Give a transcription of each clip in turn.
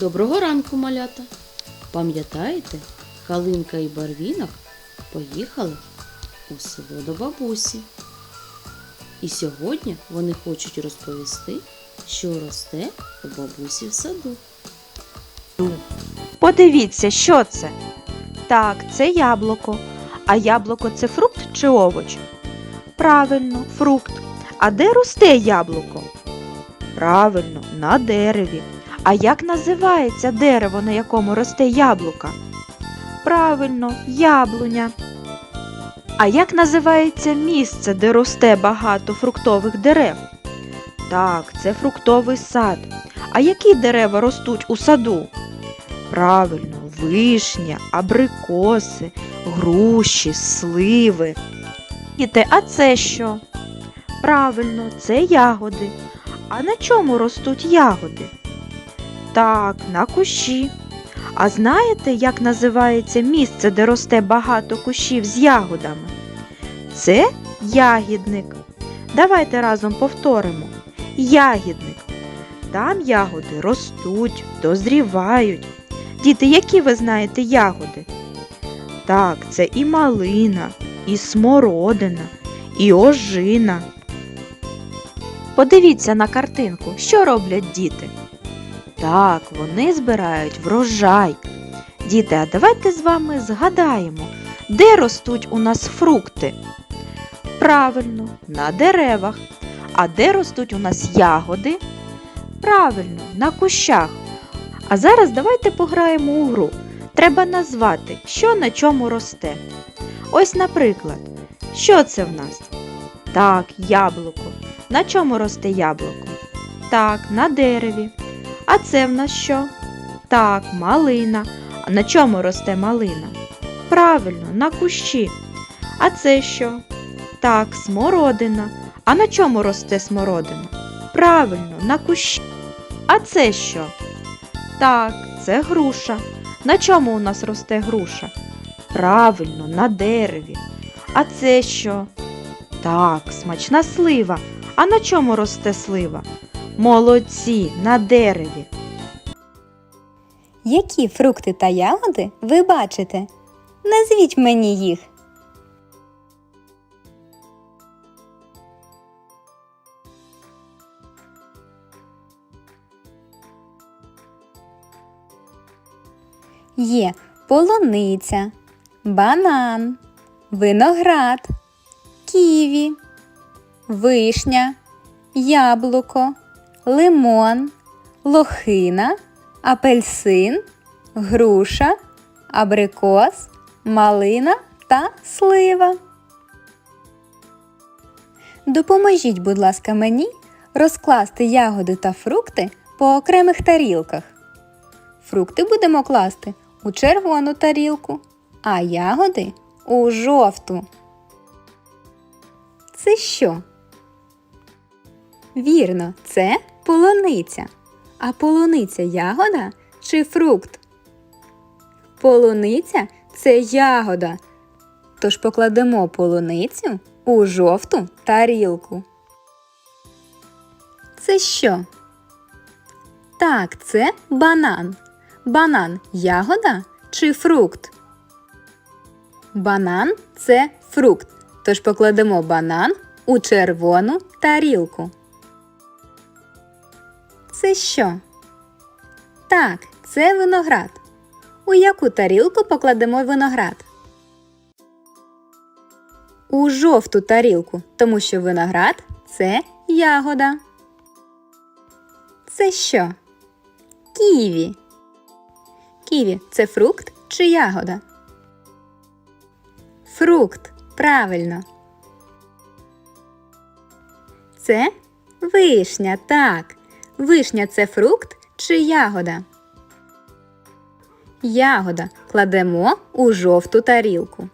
Доброго ранку, малята! Пам'ятаєте, Калинка і Барвінок поїхали у село до бабусі. І сьогодні вони хочуть розповісти, що росте у бабусі в саду. Подивіться, що це? Так, це яблуко. А яблуко це фрукт чи овоч? Правильно, фрукт. А де росте яблуко? Правильно, на дереві. А як називається дерево, на якому росте яблука? Правильно, яблуня. А як називається місце, де росте багато фруктових дерев? Так, це фруктовий сад. А які дерева ростуть у саду? Правильно, вишня, абрикоси, груші, сливи. Діти, а це що? Правильно, це ягоди. А на чому ростуть ягоди? Так, на кущі. А знаєте, як називається місце, де росте багато кущів з ягодами? Це ягідник. Давайте разом повторимо. Ягідник. Там ягоди ростуть, дозрівають. Діти, які ви знаєте ягоди? Так, це і малина, і смородина, і ожина. Подивіться на картинку, що роблять діти. Так, вони збирають врожай. Діти, а давайте з вами згадаємо, де ростуть у нас фрукти? Правильно, на деревах. А де ростуть у нас ягоди? Правильно, на кущах. А зараз давайте пограємо у гру. Треба назвати, що на чому росте. Ось, наприклад, що це в нас? Так, яблуко. На чому росте яблуко? Так, на дереві. А це в нас що? Так, малина. А на чому росте малина? Правильно, на кущі. А це що? Так, смородина. А на чому росте смородина? Правильно, на кущі. А це що? Так, це груша. На чому у нас росте груша? Правильно, на дереві. А це що? Так, смачна слива. А на чому росте слива? Молодці, на дереві. Які фрукти та ягоди ви бачите? Назвіть мені їх. Є полуниця, банан, виноград, ківі, вишня, яблуко, лимон, лохина, апельсин, груша, абрикос, малина та слива. Допоможіть, будь ласка, мені розкласти ягоди та фрукти по окремих тарілках. Фрукти будемо класти у червону тарілку, а ягоди у жовту. Це що? Вірно, це полуниця. А полуниця ягода чи фрукт? Полуниця це ягода. Тож покладемо полуницю у жовту тарілку. Це що? Так, це банан. Банан ягода чи фрукт? Банан це фрукт. Тож покладемо банан у червону тарілку. Це що? Так, це виноград. У яку тарілку покладемо виноград? У жовту тарілку, тому що виноград це ягода. Це що? Ківі. Ківі це фрукт чи ягода? Фрукт. Правильно. Це вишня, так. Вишня це фрукт чи ягода? Ягода кладемо у жовту тарілку.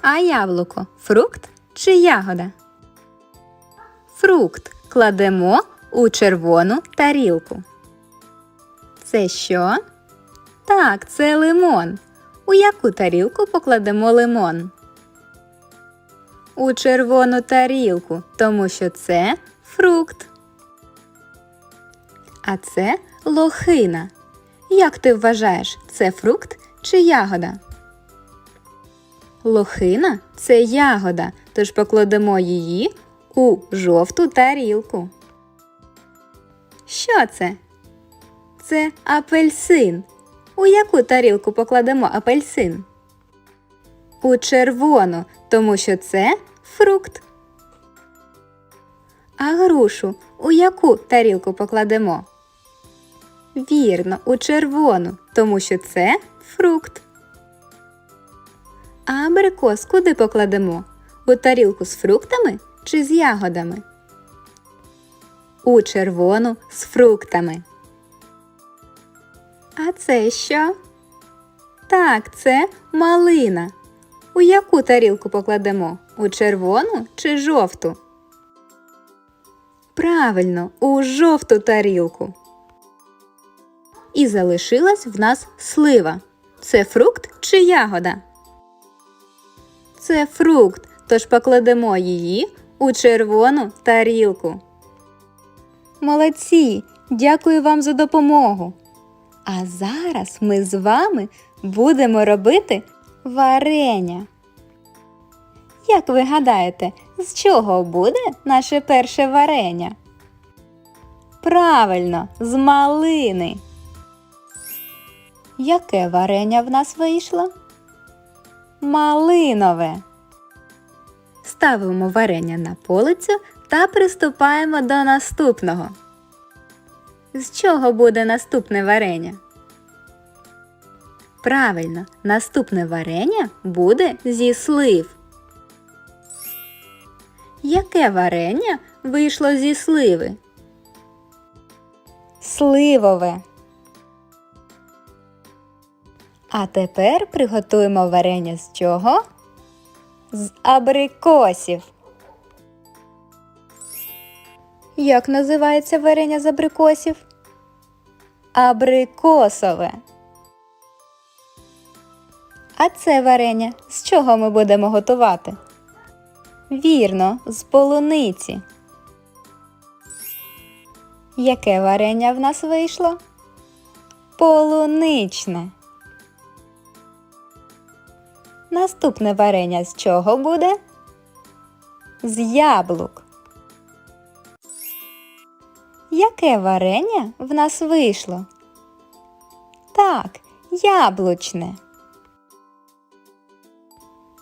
А яблуко фрукт чи ягода? Фрукт кладемо у червону тарілку. Це що? Так, це лимон. У яку тарілку покладемо лимон? У червону тарілку, тому що це фрукт. А це лохина. Як ти вважаєш, це фрукт чи ягода? Лохина це ягода, тож покладемо її у жовту тарілку. Що це? Це апельсин. У яку тарілку покладемо апельсин? У червону, тому що це фрукт. А грушу у яку тарілку покладемо? Вірно, у червону, тому що це фрукт. А абрикос куди покладемо? У тарілку з фруктами чи з ягодами? У червону з фруктами. А це що? Так, це малина. У яку тарілку покладемо? У червону чи жовту? Правильно, у жовту тарілку. І залишилась в нас слива. Це фрукт чи ягода? Це фрукт, тож покладемо її у червону тарілку. Молодці! Дякую вам за допомогу. А зараз ми з вами будемо робити варення. Як ви гадаєте, з чого буде наше перше варення? Правильно, з малини. Яке варення в нас вийшло? Малинове. Ставимо варення на полицю та приступаємо до наступного. З чого буде наступне варення? Правильно, наступне варення буде зі слив. Яке варення вийшло зі сливи? Сливове. А тепер приготуємо варення з чого? З абрикосів. Як називається варення з абрикосів? Абрикосове. А це варення з чого ми будемо готувати? Вірно, з полуниці. Яке варення в нас вийшло? Полуничне. Наступне варення з чого буде? З яблук. Яке варення в нас вийшло? Так, яблучне.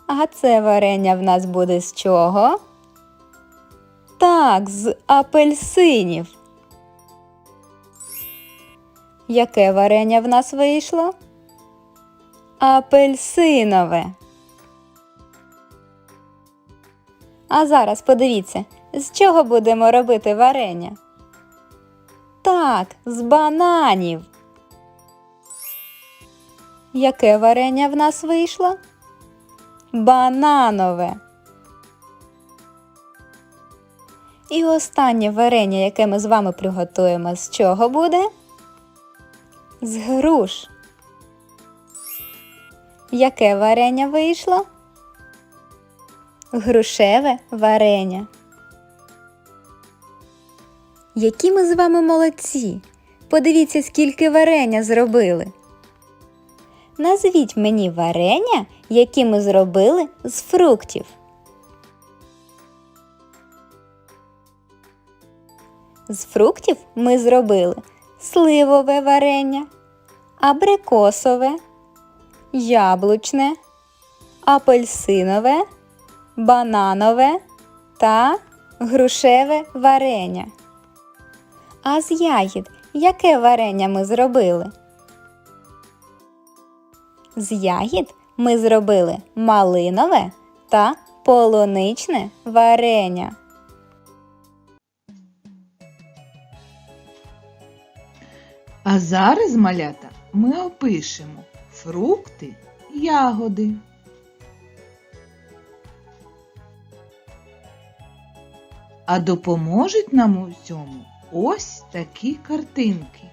А це варення в нас буде з чого? Так, з апельсинів. Яке варення в нас вийшло? Апельсинове. А зараз подивіться, з чого будемо робити варення? Так, з бананів. Яке варення в нас вийшло? Бананове. І останнє варення, яке ми з вами приготуємо, з чого буде? З груш. Яке варення вийшло? Грушеве варення. Які ми з вами молодці! Подивіться, скільки варення зробили. Назвіть мені варення, які ми зробили з фруктів. З фруктів ми зробили сливове варення, абрикосове, яблучне, апельсинове, бананове та грушеве варення. А з ягід яке варення ми зробили? З ягід ми зробили малинове та полуничне варення. А зараз, малята, ми опишемо фрукти, ягоди. А допоможуть нам у цьому ось такі картинки.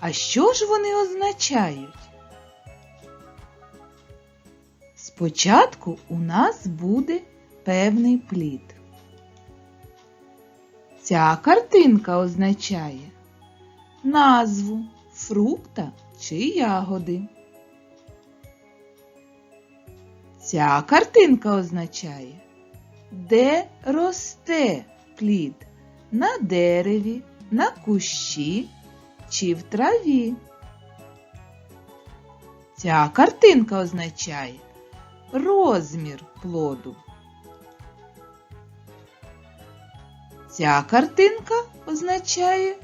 А що ж вони означають? Спочатку у нас буде певний плід. Ця картинка означає назву фрукта чи ягоди. Ця картинка означає, де росте плід на дереві, на кущі чи в траві. Ця картинка означає розмір плоду. Ця картинка означає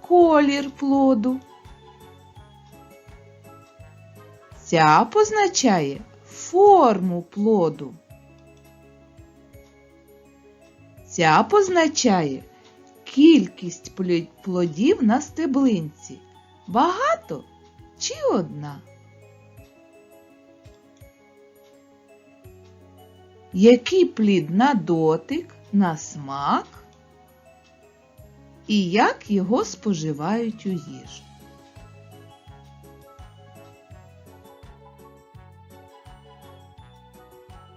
колір плоду. Ця позначає форму плоду. Ця позначає кількість плодів на стеблинці. Багато чи одна? Який плід на дотик, на смак і як його споживають у їжу?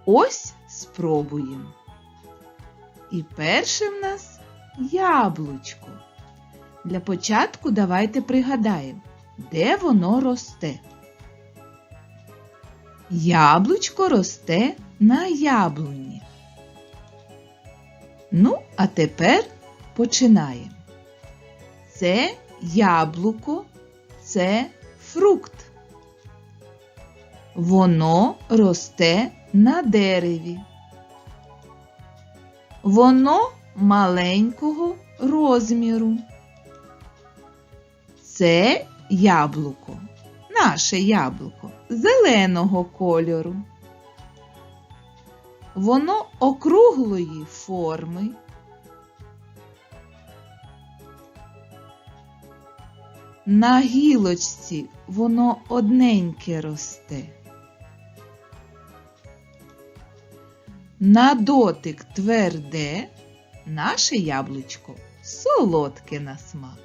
Ось спробуємо. І перше в нас яблучко. Для початку давайте пригадаємо, де воно росте. Яблучко росте на яблуні. Ну, а тепер починаємо. Це яблуко, це фрукт. Воно росте на дереві. Воно маленького розміру. Це яблуко, наше яблуко зеленого кольору. Воно округлої форми. На гілочці воно одненьке росте. На дотик тверде, наше яблучко солодке на смак.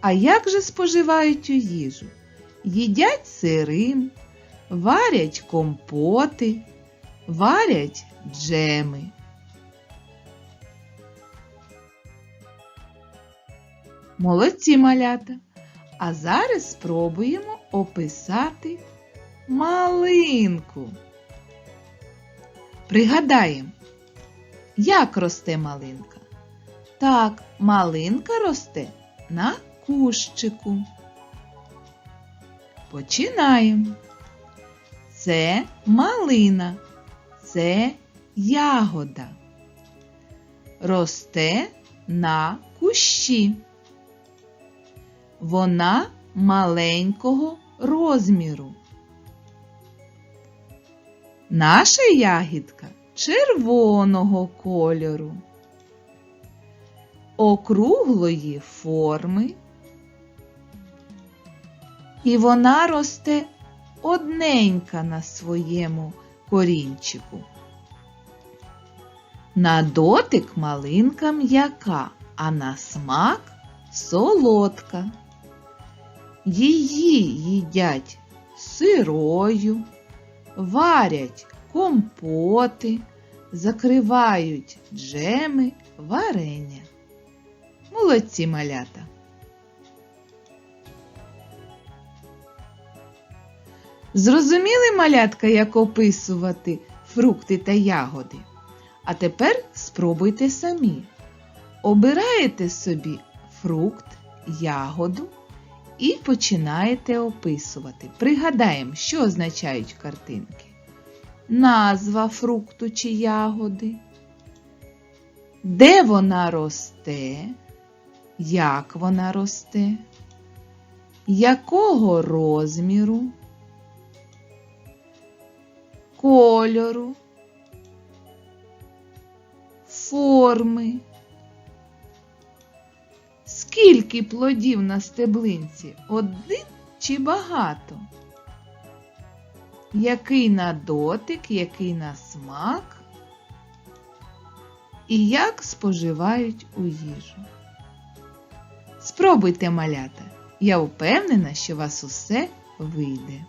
А як же споживають у їжу? Їдять сирим, варять компоти, варять джеми. Молодці малята! А зараз спробуємо описати малинку. Пригадаємо, як росте малинка? Так, малинка росте на кущику. Починаємо. Це малина, це ягода. Росте на кущі. Вона маленького розміру. Наша ягідка червоного кольору, округлої форми, і вона росте одненька на своєму корінчику. На дотик малинка м'яка, а на смак солодка. Її їдять сирою, варять компоти, закривають джеми, варення. Молодці малята! Зрозуміли малятка, як описувати фрукти та ягоди? А тепер спробуйте самі. Обираєте собі фрукт, ягоду і починаєте описувати. Пригадаємо, що означають картинки. Назва фрукту чи ягоди. Де вона росте? Як вона росте? Якого розміру? Кольору? Форми? Скільки плодів на стеблинці? Один чи багато? Який на дотик, який на смак? І як споживають у їжу? Спробуйте малята. Я впевнена, що вас усе вийде.